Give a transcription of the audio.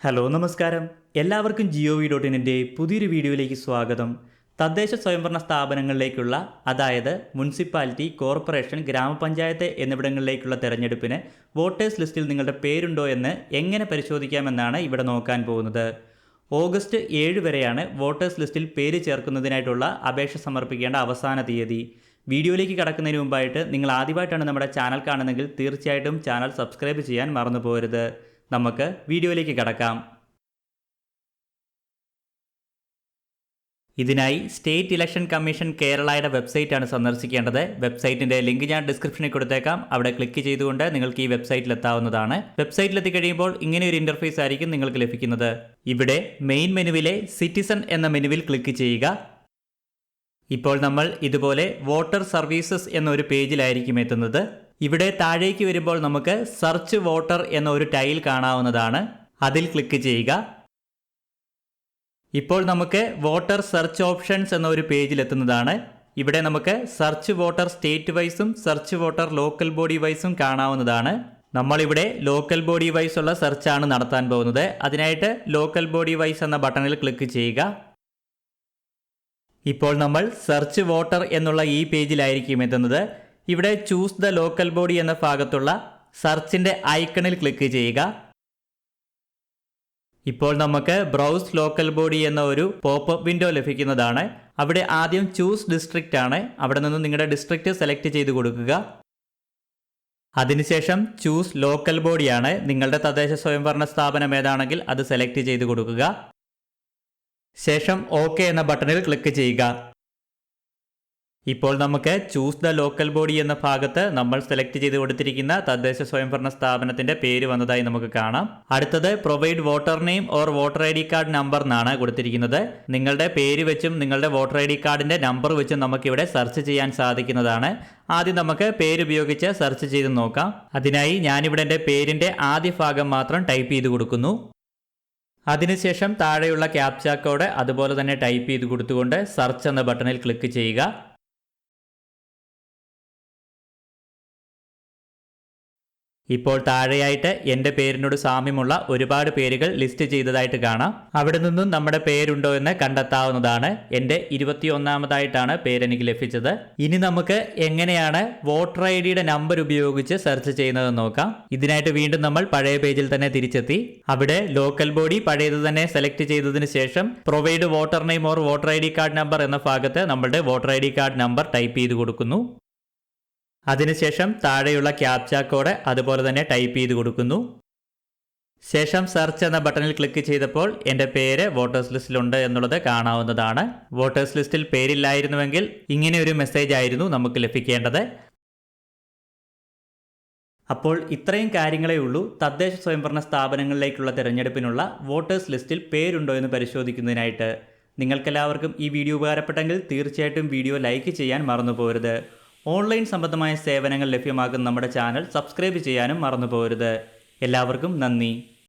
Hello നമസ്കാരം. എല്ലാവർക്കും Jio V dot ഇനിന്റെ പുതിയൊരു വീഡിയോയിലേക്ക് സ്വാഗതം. തദ്ദേശ സ്വയംഭരണ സ്ഥാപനങ്ങളിലേക്കുള്ള അതായത് മുനിസിപ്പാലിറ്റി കോർപ്പറേഷൻ ഗ്രാമപഞ്ചായത്ത് എന്നിവിടങ്ങളിലേക്കുള്ള തെരഞ്ഞെടുപ്പിന് വോട്ടേഴ്സ് ലിസ്റ്റിൽ നിങ്ങളുടെ പേരുണ്ടോ എന്ന് എങ്ങനെ പരിശോധിക്കാമെന്നാണ് ഇവിടെ നോക്കാൻ പോകുന്നത്. ഓഗസ്റ്റ് ഏഴ് വരെയാണ് വോട്ടേഴ്സ് ലിസ്റ്റിൽ പേര് ചേർക്കുന്നതിനായിട്ടുള്ള അപേക്ഷ സമർപ്പിക്കേണ്ട അവസാന തീയതി. വീഡിയോയിലേക്ക് കടക്കുന്നതിന് മുമ്പായിട്ട് നിങ്ങൾ ആദ്യമായിട്ടാണ് നമ്മുടെ ചാനൽ കാണുന്നതെങ്കിൽ തീർച്ചയായിട്ടും ചാനൽ സബ്സ്ക്രൈബ് ചെയ്യാൻ മറന്നു പോകരുത് നമുക്ക് വീഡിയോയിലേക്ക് കടക്കാം. ഇതിനായി സ്റ്റേറ്റ് ഇലക്ഷൻ കമ്മീഷൻ കേരളയുടെ വെബ്സൈറ്റാണ് സന്ദർശിക്കേണ്ടത്. വെബ്സൈറ്റിന്റെ ലിങ്ക് ഞാൻ ഡിസ്ക്രിപ്ഷനിൽ കൊടുത്തേക്കാം. അവിടെ ക്ലിക്ക് ചെയ്തുകൊണ്ട് നിങ്ങൾക്ക് ഈ വെബ്സൈറ്റിൽ എത്താവുന്നതാണ്. വെബ്സൈറ്റിൽ എത്തിക്കഴിയുമ്പോൾ ഇങ്ങനെ ഒരു ഇന്റർഫേസ് ആയിരിക്കും നിങ്ങൾക്ക് ലഭിക്കുന്നത്. ഇവിടെ മെയിൻ മെനുവിലെ സിറ്റിസൺ എന്ന മെനുവിൽ ക്ലിക്ക് ചെയ്യുക. ഇപ്പോൾ നമ്മൾ ഇതുപോലെ വോട്ടർ സർവീസസ് എന്നൊരു പേജിലായിരിക്കും എത്തുന്നത്. ഇവിടെ താഴേക്ക് വരുമ്പോൾ നമുക്ക് സെർച്ച് വോട്ടർ എന്ന ഒരു ടൈൽ കാണാവുന്നതാണ്. അതിൽ ക്ലിക്ക് ചെയ്യുക. ഇപ്പോൾ നമുക്ക് വോട്ടർ സെർച്ച് ഓപ്ഷൻസ് എന്ന ഒരു പേജിൽ എത്തുന്നതാണ്. ഇവിടെ നമുക്ക് സെർച്ച് വോട്ടർ സ്റ്റേറ്റ് വൈസും സെർച്ച് വോട്ടർ ലോക്കൽ ബോഡി വൈസും കാണാവുന്നതാണ്. നമ്മളിവിടെ ലോക്കൽ ബോഡി വൈസ് ഉള്ള സെർച്ചാണ് നടത്താൻ പോകുന്നത്. അതിനായിട്ട് ലോക്കൽ ബോഡി വൈസ് എന്ന ബട്ടണിൽ ക്ലിക്ക് ചെയ്യുക. ഇപ്പോൾ നമ്മൾ സെർച്ച് വോട്ടർ എന്നുള്ള ഈ പേജിലായിരിക്കും എത്തുന്നത്. ഇവിടെ ചൂസ് ദ ലോക്കൽ ബോഡി എന്ന ഭാഗത്തുള്ള സെർച്ചിന്റെ ഐക്കണിൽ ക്ലിക്ക് ചെയ്യുക. ഇപ്പോൾ നമുക്ക് ബ്രൗസ് ലോക്കൽ ബോഡി എന്ന ഒരു പോപ്പപ്പ് വിൻഡോ ലഭിക്കുന്നതാണ്. അവിടെ ആദ്യം ചൂസ് ഡിസ്ട്രിക്റ്റ് ആണ്. അവിടെ നിന്ന് നിങ്ങളുടെ ഡിസ്ട്രിക്റ്റ് സെലക്ട് ചെയ്ത് കൊടുക്കുക. അതിനുശേഷം ചൂസ് ലോക്കൽ ബോഡിയാണ് നിങ്ങളുടെ തദ്ദേശ സ്വയംഭരണ സ്ഥാപനം ഏതാണെങ്കിൽ അത് സെലക്ട് ചെയ്ത് കൊടുക്കുക. ശേഷം ഓക്കെ എന്ന ബട്ടണിൽ ക്ലിക്ക് ചെയ്യുക. ഇപ്പോൾ നമുക്ക് ചൂസ് ദ ലോക്കൽ ബോഡി എന്ന ഭാഗത്ത് നമ്മൾ സെലക്ട് ചെയ്ത് കൊടുത്തിരിക്കുന്ന തദ്ദേശ സ്വയംഭരണ സ്ഥാപനത്തിന്റെ പേര് വന്നതായി നമുക്ക് കാണാം. അടുത്തത് provide voter name or voter I D card number എന്നാണ് കൊടുത്തിരിക്കുന്നത്. നിങ്ങളുടെ പേര് വെച്ചും നിങ്ങളുടെ വോട്ടർ ഐ ഡി കാർഡിന്റെ നമ്പർ വെച്ചും നമുക്ക് ഇവിടെ സെർച്ച് ചെയ്യാൻ സാധിക്കുന്നതാണ്. ആദ്യം നമുക്ക് പേരുപയോഗിച്ച് സെർച്ച് ചെയ്ത് നോക്കാം. അതിനായി ഞാനിവിടെ എന്റെ പേരിന്റെ ആദ്യ ഭാഗം മാത്രം ടൈപ്പ് ചെയ്ത് കൊടുക്കുന്നു. അതിനുശേഷം താഴെയുള്ള ക്യാപ്ചാക്കോടെ കോഡ് അതുപോലെ തന്നെ ടൈപ്പ് ചെയ്ത് കൊടുത്തുകൊണ്ട് സെർച്ച് എന്ന ബട്ടണിൽ ക്ലിക്ക് ചെയ്യുക. ഇപ്പോൾ താഴെയായിട്ട് എന്റെ പേരിനോട് സാമ്യമുള്ള ഒരുപാട് പേരുകൾ ലിസ്റ്റ് ചെയ്തതായിട്ട് കാണാം. അവിടെ നിന്നും നമ്മുടെ പേരുണ്ടോ എന്ന് കണ്ടെത്താവുന്നതാണ്. എന്റെ ഇരുപത്തിയൊന്നാമതായിട്ടാണ് പേരെനിക്ക് ലഭിച്ചത്. ഇനി നമുക്ക് എങ്ങനെയാണ് വോട്ടർ ഐ ഡിയുടെ നമ്പർ ഉപയോഗിച്ച് സെർച്ച് ചെയ്യുന്നത് നോക്കാം. ഇതിനായിട്ട് വീണ്ടും നമ്മൾ പഴയ പേജിൽ തന്നെ തിരിച്ചെത്തി. അവിടെ ലോക്കൽ ബോഡി പഴയത് തന്നെ സെലക്ട് ചെയ്തതിന് ശേഷം provide voter name or voter I D card number എന്ന ഭാഗത്ത് നമ്മുടെ voter I D card number type ചെയ്ത് കൊടുക്കുന്നു. അതിനുശേഷം താഴെയുള്ള ക്യാപ്ച കോഡ് അതുപോലെ തന്നെ ടൈപ്പ് ചെയ്ത് കൊടുക്കുന്നു. ശേഷം സെർച്ച് എന്ന ബട്ടണിൽ ക്ലിക്ക് ചെയ്തപ്പോൾ എന്റെ പേര് വോട്ടേഴ്സ് ലിസ്റ്റിലുണ്ട് എന്നുള്ളത് കാണാവുന്നതാണ്. വോട്ടേഴ്സ് ലിസ്റ്റിൽ പേരില്ലായിരുന്നുവെങ്കിൽ ഇങ്ങനെ ഒരു മെസ്സേജ് ആയിരുന്നു നമുക്ക് ലഭിക്കേണ്ടത്. അപ്പോൾ ഇത്രയും കാര്യങ്ങളേ ഉള്ളൂ. തദ്ദേശ സ്വയംഭരണ സ്ഥാപനങ്ങളിലേക്കുള്ള തിരഞ്ഞെടുപ്പിനുള്ള വോട്ടേഴ്സ് ലിസ്റ്റിൽ പേരുണ്ടോ എന്ന് പരിശോധിക്കുന്നതിനായിട്ട് നിങ്ങൾക്കെല്ലാവർക്കും ഈ വീഡിയോ ഉപകാരപ്പെട്ടെങ്കിൽ തീർച്ചയായിട്ടും വീഡിയോ ലൈക്ക് ചെയ്യാൻ മറന്നു പോകരുത് ഓൺലൈൻ സംബന്ധമായ സേവനങ്ങൾ ലഭ്യമാകുന്ന നമ്മുടെ ചാനൽ സബ്സ്ക്രൈബ് ചെയ്യാനും മറന്നു പോകരുത് എല്ലാവർക്കും നന്ദി.